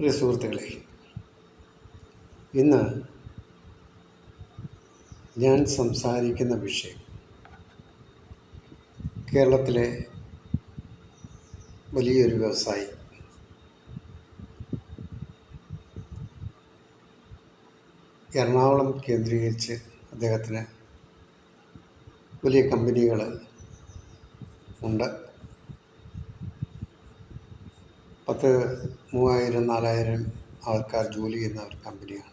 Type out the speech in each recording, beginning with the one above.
പ്രിയ സുഹൃത്തുക്കളെ ഇന്ന് ഞാൻ സംസാരിക്കുന്ന വിഷയം കേരളത്തിലെ വലിയൊരു വ്യവസായി. എറണാകുളം കേന്ദ്രീകരിച്ച് അദ്ദേഹത്തിന് വലിയ കമ്പനികൾ ഉണ്ട്. പത്ത് മൂവായിരം നാലായിരം ആൾക്കാർ ജോലി ചെയ്യുന്ന ഒരു കമ്പനിയാണ്.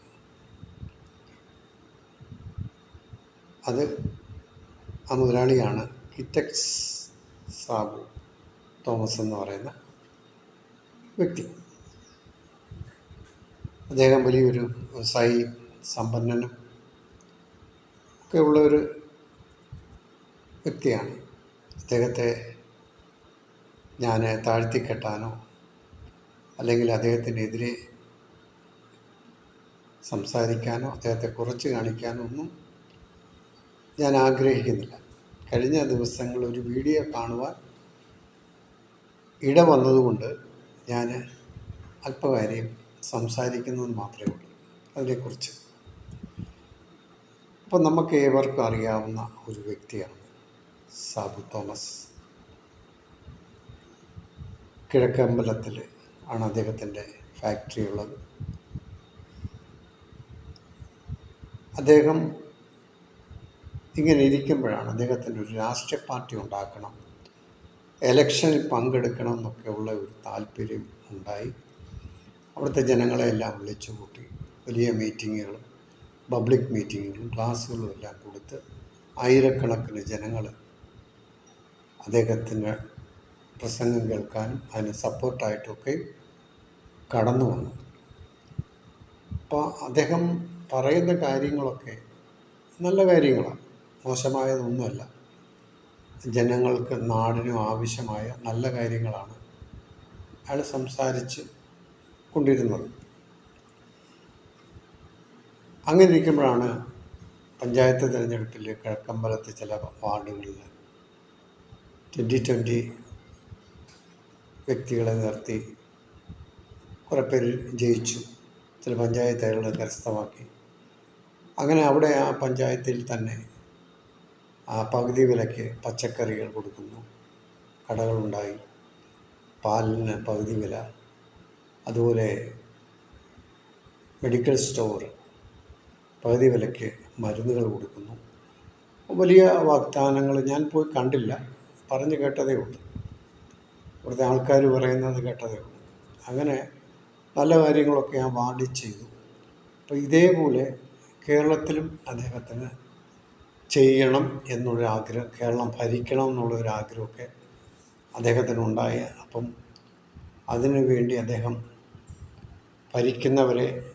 അത് ആ മുതലാളിയാണ് കിറ്റക്സ് സാബു തോമസ് എന്ന് പറയുന്ന വ്യക്തി. അദ്ദേഹം വലിയൊരു വ്യവസായി സമ്പന്നനും ഒക്കെ ഉള്ള ഒരു വ്യക്തിയാണ്. അദ്ദേഹത്തെ ഞാൻ താഴ്ത്തിക്കെട്ടാനോ അല്ലെങ്കിൽ അദ്ദേഹത്തിനെതിരെ സംസാരിക്കാനോ അദ്ദേഹത്തെ കുറച്ച് കാണിക്കാനോ ഒന്നും ഞാൻ ആഗ്രഹിക്കുന്നില്ല. കഴിഞ്ഞ ദിവസങ്ങൾ ഒരു വീഡിയോ കാണുവാൻ ഇട വന്നതുകൊണ്ട് ഞാൻ അല്പകാര്യം സംസാരിക്കുന്നത് മാത്രമേ ഉള്ളൂ. അതിനെക്കുറിച്ച്. അപ്പം നമുക്ക് ഏവർക്കും അറിയാവുന്ന ഒരു വ്യക്തിയാണ് സാബു തോമസ്. കിഴക്കമ്പലത്തിൽ ആണ് അദ്ദേഹത്തിന്റെ ഫാക്ടറി ഉള്ളത്. അദ്ദേഹം ഇങ്ങനെ ഇരിക്കുമ്പോഴാണ് അദ്ദേഹത്തിന്റെ ഒരു രാഷ്ട്രീയ പാർട്ടി ഉണ്ടാക്കണം എലക്ഷനിൽ പങ്കെടുക്കണം എന്നൊക്കെ ഉള്ള ഒരു താല്പര്യം ഉണ്ടായി. അവിടുത്തെ ജനങ്ങളെയെല്ലാം വിളിച്ചു കൂട്ടി വലിയ മീറ്റിങ്ങുകളും പബ്ലിക് മീറ്റിങ്ങുകളും ക്ലാസ്സുകളും എല്ലാം കൊടുത്ത് ആയിരക്കണക്കിന് ജനങ്ങൾ അദ്ദേഹത്തിന്റെ പ്രസംഗം കേൾക്കാനും അതിന് സപ്പോർട്ടായിട്ടൊക്കെ കടന്നു വന്നു. അപ്പോൾ അദ്ദേഹം പറയുന്ന കാര്യങ്ങളൊക്കെ നല്ല കാര്യങ്ങളാണ്. മോശമായതൊന്നുമല്ല. ജനങ്ങൾക്ക് നാടിനും ആവശ്യമായ നല്ല കാര്യങ്ങളാണ് അയാൾ സംസാരിച്ച് കൊണ്ടിരുന്നത്. അങ്ങനെ ഇരിക്കുമ്പോഴാണ് പഞ്ചായത്ത് തിരഞ്ഞെടുപ്പിൽ കിഴക്കമ്പലത്തെ ചില വാർഡുകളിൽ ട്വന്റി ട്വന്റി വ്യക്തികളെ നിർത്തി കുറേ പേരിൽ ജയിച്ചു. ചില പഞ്ചായത്തുകൾ കരസ്ഥമാക്കി. അങ്ങനെ അവിടെ ആ പഞ്ചായത്തിൽ തന്നെ ആ പകുതി വിലയ്ക്ക് പച്ചക്കറികൾ കൊടുക്കുന്നു. കടകളുണ്ടായി. പാലിന് പകുതി വില. അതുപോലെ മെഡിക്കൽ സ്റ്റോർ പകുതി വിലയ്ക്ക് മരുന്നുകൾ കൊടുക്കുന്നു. വലിയ വാഗ്ദാനങ്ങൾ ഞാൻ പോയി കണ്ടില്ല. പറഞ്ഞു കേട്ടതേ ഉള്ളൂ. ഇവിടുത്തെ ആൾക്കാർ പറയുന്നത് കേട്ടതേ. അങ്ങനെ പല കാര്യങ്ങളൊക്കെ ആ വാർഡിൽ ചെയ്തു. അപ്പോൾ ഇതേപോലെ കേരളത്തിലും അദ്ദേഹത്തിന് ചെയ്യണം എന്നൊരാഗ്രഹം കേരളം ഭരിക്കണം എന്നുള്ളൊരാഗ്രഹമൊക്കെ അദ്ദേഹത്തിന് അദ്ദേഹത്തിനുണ്ടായി. അപ്പം അതിനു വേണ്ടി അദ്ദേഹം ഭരിക്കുന്നവരെ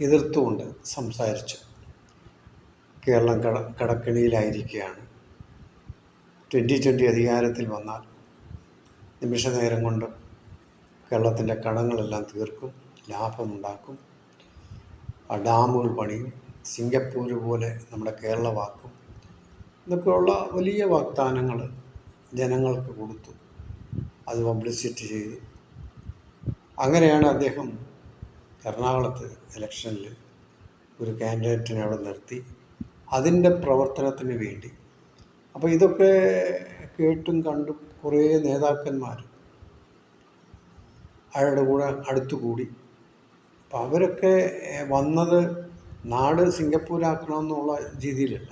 എതിർത്തുകൊണ്ട് സംസാരിച്ചു. കേരളം കട കടക്കിണിയിലായിരിക്കുകയാണ്. ട്വന്റി ട്വന്റി അധികാരത്തിൽ വന്നാൽ നിമിഷ നേരം കൊണ്ട് കേരളത്തിന്റെ കടങ്ങളെല്ലാം തീർക്കും ലാഭമുണ്ടാക്കും ഡാമുകൾ പണിയും സിംഗപ്പൂർ പോലെ നമ്മുടെ കേരളമാക്കും എന്നൊക്കെയുള്ള വലിയ വാഗ്ദാനങ്ങൾ ജനങ്ങൾക്ക് കൊടുത്തു. അത് പബ്ലിസിറ്റി ചെയ്തു. അങ്ങനെയാണ് അദ്ദേഹം എറണാകുളത്ത് ഇലക്ഷനിൽ ഒരു കാൻഡിഡേറ്റിനെ അവിടെ നിർത്തി. അതിന്റെ പ്രവർത്തനത്തിന് വേണ്ടി അപ്പോൾ ഇതൊക്കെ കേട്ടും കണ്ടും കുറേ നേതാക്കന്മാർ അയാളുടെ കൂടെ അടുത്തുകൂടി. അപ്പോൾ അവരൊക്കെ വന്നത് നാട് സിംഗപ്പൂരാക്കണമെന്നുള്ള രീതിയിലല്ല.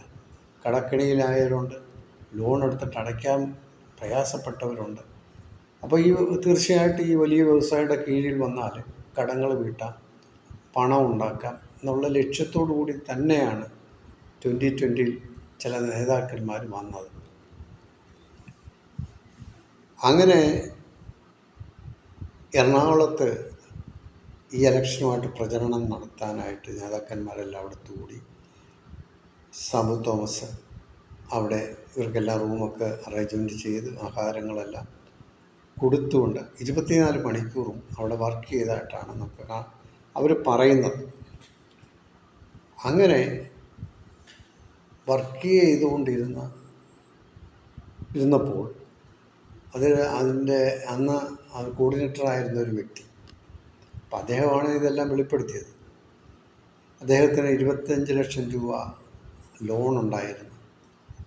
കടക്കിണിയിലായവരുണ്ട് ലോൺ എടുത്തിട്ട് അടയ്ക്കാൻ പ്രയാസപ്പെട്ടവരുണ്ട്. അപ്പോൾ ഈ തീർച്ചയായിട്ടും ഈ വലിയ വ്യവസായിയുടെ കീഴിൽ വന്നാൽ കടങ്ങൾ വീട്ടാം പണം ഉണ്ടാക്കാം എന്നുള്ള ലക്ഷ്യത്തോടു കൂടി തന്നെയാണ് ട്വന്റി ട്വന്റിയിൽ ചില നേതാക്കന്മാർ വന്നത്. അങ്ങനെ എറണാകുളത്ത് ഈ ഇലക്ഷനുമായിട്ട് പ്രചരണം നടത്താനായിട്ട് നേതാക്കന്മാരെല്ലാം അവിടെ കൂടി സാബു തോമസ് അവിടെ ഇവർക്കെല്ലാം റൂമൊക്കെ അറേഞ്ച്മെന്റ് ചെയ്ത് ആഹാരങ്ങളെല്ലാം കൊടുത്തുകൊണ്ട് ഇരുപത്തിനാല് മണിക്കൂറും അവിടെ വർക്ക് ചെയ്തായിട്ടാണ് നമുക്ക് അവർ പറയുന്നത്. അങ്ങനെ വർക്ക് ചെയ്തുകൊണ്ടിരുന്ന ഇരുന്നപ്പോൾ അതിൽ അതിന്റെ അന്ന് അത് കോർഡിനേറ്ററായിരുന്ന ഒരു വ്യക്തി. അപ്പം അദ്ദേഹമാണ് ഇതെല്ലാം വെളിപ്പെടുത്തിയത്. അദ്ദേഹത്തിന് ഇരുപത്തഞ്ച് ലക്ഷം രൂപ ലോൺ ഉണ്ടായിരുന്നു.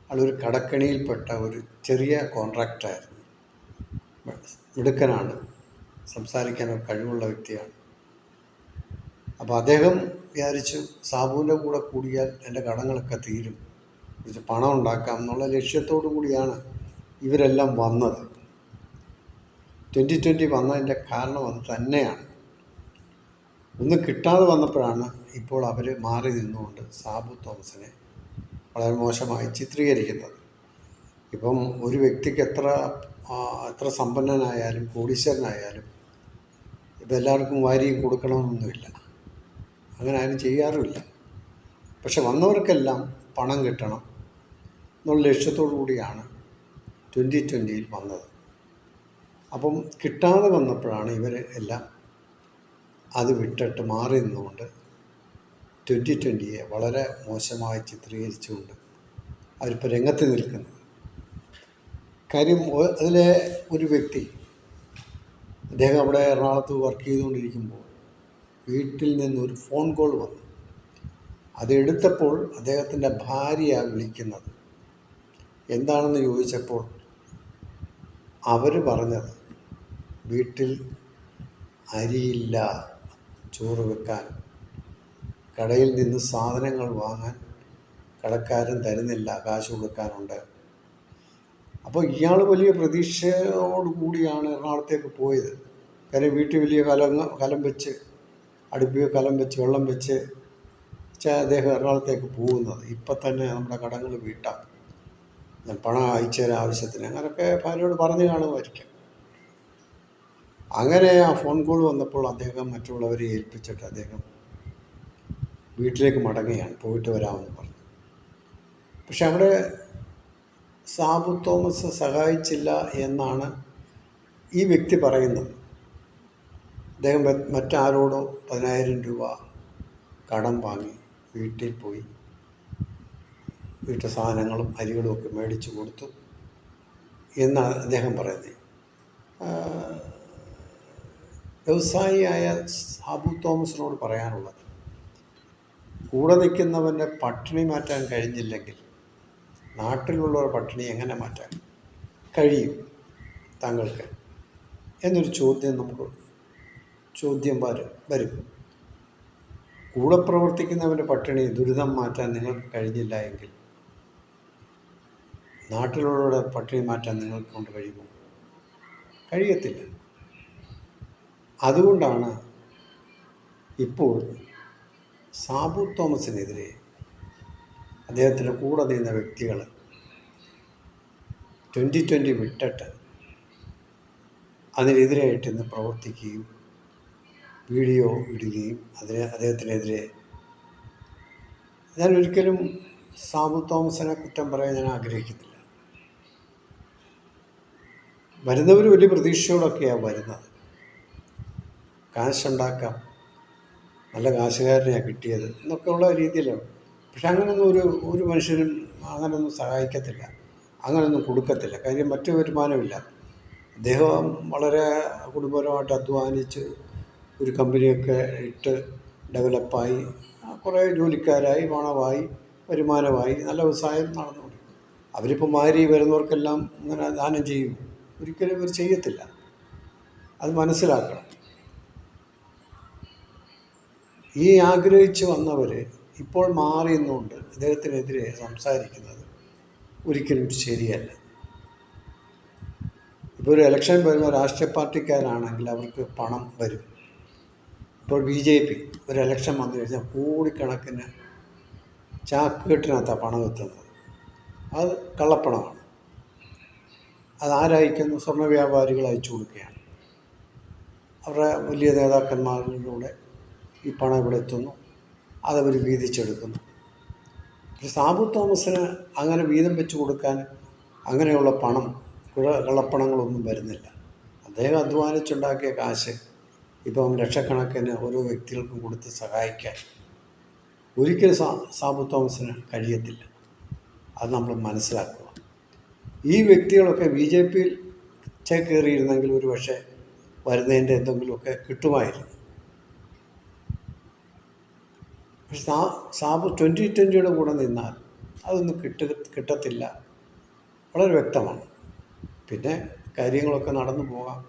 അയാളൊരു കടക്കണിയിൽപ്പെട്ട ഒരു ചെറിയ കോൺട്രാക്റ്റായിരുന്നു മിടുക്കനാണ് സംസാരിക്കാൻ കഴിവുള്ള വ്യക്തിയാണ്. അപ്പോൾ അദ്ദേഹം വിചാരിച്ചു സാബുവിന്റെ കൂടെ കൂടിയാൽ എന്റെ കടങ്ങളൊക്കെ തീരും. കുറച്ച് പണം ഉണ്ടാക്കാം എന്നുള്ള ലക്ഷ്യത്തോടു കൂടിയാണ് ഇവരെല്ലാം വന്നത്. ട്വന്റി ട്വന്റി വന്നതിന്റെ കാരണം അത് തന്നെയാണ്. ഒന്നും കിട്ടാതെ വന്നപ്പോഴാണ് ഇപ്പോൾ അവർ മാറി നിന്നുകൊണ്ട് സാബു തോമസിനെ വളരെ മോശമായി ചിത്രീകരിക്കുന്നത്. ഇപ്പം ഒരു വ്യക്തിക്ക് എത്ര എത്ര സമ്പന്നനായാലും കോടീശ്വരനായാലും ഇപ്പം എല്ലാവർക്കും വാരിയും കൊടുക്കണമെന്നൊന്നുമില്ല. അങ്ങനെ ആരും ചെയ്യാറുമില്ല. പക്ഷെ വന്നവർക്കെല്ലാം പണം കിട്ടണം. എന്നുള്ള ലക്ഷ്യത്തോടു കൂടിയാണ് ട്വന്റി ട്വന്റിയിൽ വന്നത്. അപ്പം കിട്ടാതെ വന്നപ്പോഴാണ് ഇവർ എല്ലാം അത് വിട്ടിട്ട് മാറി നിന്നുകൊണ്ട് ട്വന്റി ട്വന്റിയെ വളരെ മോശമായി ചിത്രീകരിച്ചുകൊണ്ട് അവരിപ്പോൾ രംഗത്ത് നിൽക്കുന്നത്. കാര്യം അതിലെ ഒരു വ്യക്തി അദ്ദേഹം അവിടെ എറണാകുളത്ത് വർക്ക് ചെയ്തുകൊണ്ടിരിക്കുമ്പോൾ വീട്ടിൽ നിന്നൊരു ഫോൺ കോൾ വന്നു. അതെടുത്തപ്പോൾ അദ്ദേഹത്തിന്റെ ഭാര്യയാണ് വിളിക്കുന്നത് എന്താണെന്ന് ചോദിച്ചപ്പോൾ അവർ പറഞ്ഞത് വീട്ടിൽ അരിയില്ല ചോറ് വെക്കാൻ. കടയിൽ നിന്ന് സാധനങ്ങൾ വാങ്ങാൻ കടക്കാരൻ തരുന്നില്ല കാശ് കൊടുക്കാനുണ്ട്. അപ്പോൾ ഇയാൾ വലിയ പ്രതീക്ഷയോടുകൂടിയാണ് എറണാകുളത്തേക്ക് പോയത്. കാര്യം വീട്ടിൽ വലിയ കലം കലം വെച്ച് അടുപ്പിൽ കലം വെച്ച് വെള്ളം വെച്ച് അദ്ദേഹം എറണാകുളത്തേക്ക് പോകുന്നത്. ഇപ്പം തന്നെ നമ്മുടെ കടങ്ങൾ വീട്ടാം. പണം അയച്ചു തരാൻ ആവശ്യത്തിന് അങ്ങനെയൊക്കെ ഭാര്യയോട് പറഞ്ഞു കാണുമായിരിക്കും. അങ്ങനെ ആ ഫോൺ കോൾ വന്നപ്പോൾ അദ്ദേഹം മറ്റുള്ളവരെ ഏൽപ്പിച്ചിട്ട് അദ്ദേഹം വീട്ടിലേക്ക് മടങ്ങുകയാണ്. പോയിട്ട് വരാമെന്ന് പറഞ്ഞു. പക്ഷെ അവിടെ സാബു തോമസ് സഹായിച്ചില്ല എന്നാണ് ഈ വ്യക്തി പറയുന്നത്. അദ്ദേഹം മറ്റാരോടോ പതിനായിരം രൂപ കടം വാങ്ങി വീട്ടിൽ പോയി. വീട്ടു സാധനങ്ങളും അരികളും ഒക്കെ മേടിച്ചു കൊടുത്തു എന്നാണ് അദ്ദേഹം പറയുന്നത്. വ്യവസായിയായ സാബു തോമസിനോട് പറയാനുള്ളത് കൂടെ നിൽക്കുന്നവന്റെ പട്ടിണി മാറ്റാൻ കഴിഞ്ഞില്ലെങ്കിൽ നാട്ടിലുള്ളവർ പട്ടിണി എങ്ങനെ മാറ്റാൻ കഴിയും താങ്കൾക്ക്? എന്നൊരു ചോദ്യം നമുക്ക് ചോദ്യം വരും വരും. കൂടെ പ്രവർത്തിക്കുന്നവന്റെ പട്ടിണി ദുരിതം മാറ്റാൻ നിങ്ങൾക്ക് കഴിഞ്ഞില്ല എങ്കിൽ നാട്ടിലുള്ളവരുടെ പട്ടിണി മാറ്റാൻ നിങ്ങൾക്ക് കൊണ്ട് കഴിയുമോ? കഴിയത്തില്ല. അതുകൊണ്ടാണ് ഇപ്പോൾ സാബു തോമസിനെതിരെ അദ്ദേഹത്തിന്റെ കൂടെ നിന്ന വ്യക്തികൾ ട്വന്റി ട്വന്റി വിട്ടിട്ട് അതിനെതിരായിട്ട് ഇന്ന് പ്രവർത്തിക്കുകയും വീഡിയോ ഇടുകയും അതിന് അദ്ദേഹത്തിനെതിരെ ഞാൻ ഒരിക്കലും സാബു തോമസിനെ കുറ്റം പറയാൻ ഞാൻ ആഗ്രഹിക്കുന്നില്ല വരുന്നവർ വലിയ പ്രതീക്ഷയോടൊക്കെയാണ് വരുന്നത്. കാശുണ്ടാക്കാം. നല്ല കാശുകാരനെയാണ് കിട്ടിയത് എന്നൊക്കെയുള്ള രീതിയിലാണ് പക്ഷെ അങ്ങനൊന്നും ഒരു ഒരു മനുഷ്യനും അങ്ങനൊന്നും സഹായിക്കത്തില്ല. അങ്ങനൊന്നും കൊടുക്കത്തില്ല. കാര്യം മറ്റു വരുമാനമില്ല. അദ്ദേഹം വളരെ കുടുംബപരമായിട്ട് അധ്വാനിച്ച് ഒരു കമ്പനിയൊക്കെ ഇട്ട് ഡെവലപ്പായി. കുറേ ജോലിക്കാരായി പണമായി വരുമാനമായി നല്ല വ്യവസായം നടന്നു അവരിപ്പോൾ മാരി വരുന്നവർക്കെല്ലാം ഇങ്ങനെ ദാനം ചെയ്യും. ഒരിക്കലും ഇവർ ചെയ്യത്തില്ല. അത് മനസ്സിലാക്കണം. ഈ ആഗ്രഹിച്ചു വന്നവർ ഇപ്പോൾ മാറി നിന്നുകൊണ്ട് അദ്ദേഹത്തിനെതിരെ സംസാരിക്കുന്നത് ഒരിക്കലും ശരിയല്ല. ഇപ്പോൾ ഒരു എലക്ഷൻ വരുന്ന രാഷ്ട്രീയ പാർട്ടിക്കാരാണെങ്കിൽ അവർക്ക് പണം വരും. ഇപ്പോൾ ബി ജെ പി ഒരു എലക്ഷൻ വന്നു കഴിഞ്ഞാൽ കോടിക്കണക്കിന് ചാക്കുകെട്ടിനകത്താണ് പണം എത്തുന്നത്. അത് കള്ളപ്പണമാണ്. അത് ആരയക്കുന്നു സ്വർണ വ്യാപാരികൾ അയച്ചു കൊടുക്കുകയാണ്. അവരുടെ വലിയ നേതാക്കന്മാരിലൂടെ ഈ പണം ഇവിടെ എത്തുന്നു. അതവർ വീതിച്ചെടുക്കുന്നു. സാബു തോമസിന് അങ്ങനെ വീതം വെച്ച് കൊടുക്കാൻ അങ്ങനെയുള്ള പണം കള്ളപ്പണങ്ങളൊന്നും വരുന്നില്ല. അദ്ദേഹം അധ്വാനിച്ചുണ്ടാക്കിയ കാശ് ഇപ്പം ലക്ഷക്കണക്കിന് ഓരോ വ്യക്തികൾക്കും കൊടുത്ത് സഹായിക്കാൻ ഒരിക്കലും സാബു തോമസിന് കഴിയത്തില്ല. അത് നമ്മൾ മനസ്സിലാക്കുക. ഈ വ്യക്തികളൊക്കെ ബി ജെ പിയിൽ ചേക്കേറിയിരുന്നെങ്കിൽ ഒരു പക്ഷേ വരുന്നതിന്റെ എന്തെങ്കിലുമൊക്കെ കിട്ടുമായിരുന്നു. പക്ഷെ സാ സാബ് ട്വന്റി ട്വന്റിയുടെ കൂടെ നിന്നാൽ അതൊന്നും കിട്ട കിട്ടത്തില്ല. വളരെ വ്യക്തമാണ്. പിന്നെ കാര്യങ്ങളൊക്കെ നടന്നു പോകാം.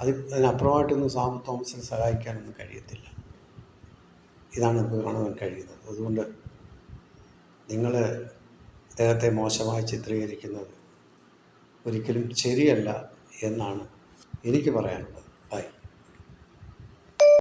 അത് അതിനപ്പുറമായിട്ടൊന്നും സാബ് തോമസിനെ സഹായിക്കാനൊന്നും കഴിയത്തില്ല. ഇതാണ് നമുക്ക് കാണുവാൻ കഴിയുന്നത്. അതുകൊണ്ട് നിങ്ങൾ അദ്ദേഹത്തെ മോശമായി ചിത്രീകരിക്കുന്നത് ഒരിക്കലും ശരിയല്ല എന്നാണ് എനിക്ക് പറയാനുള്ളത്.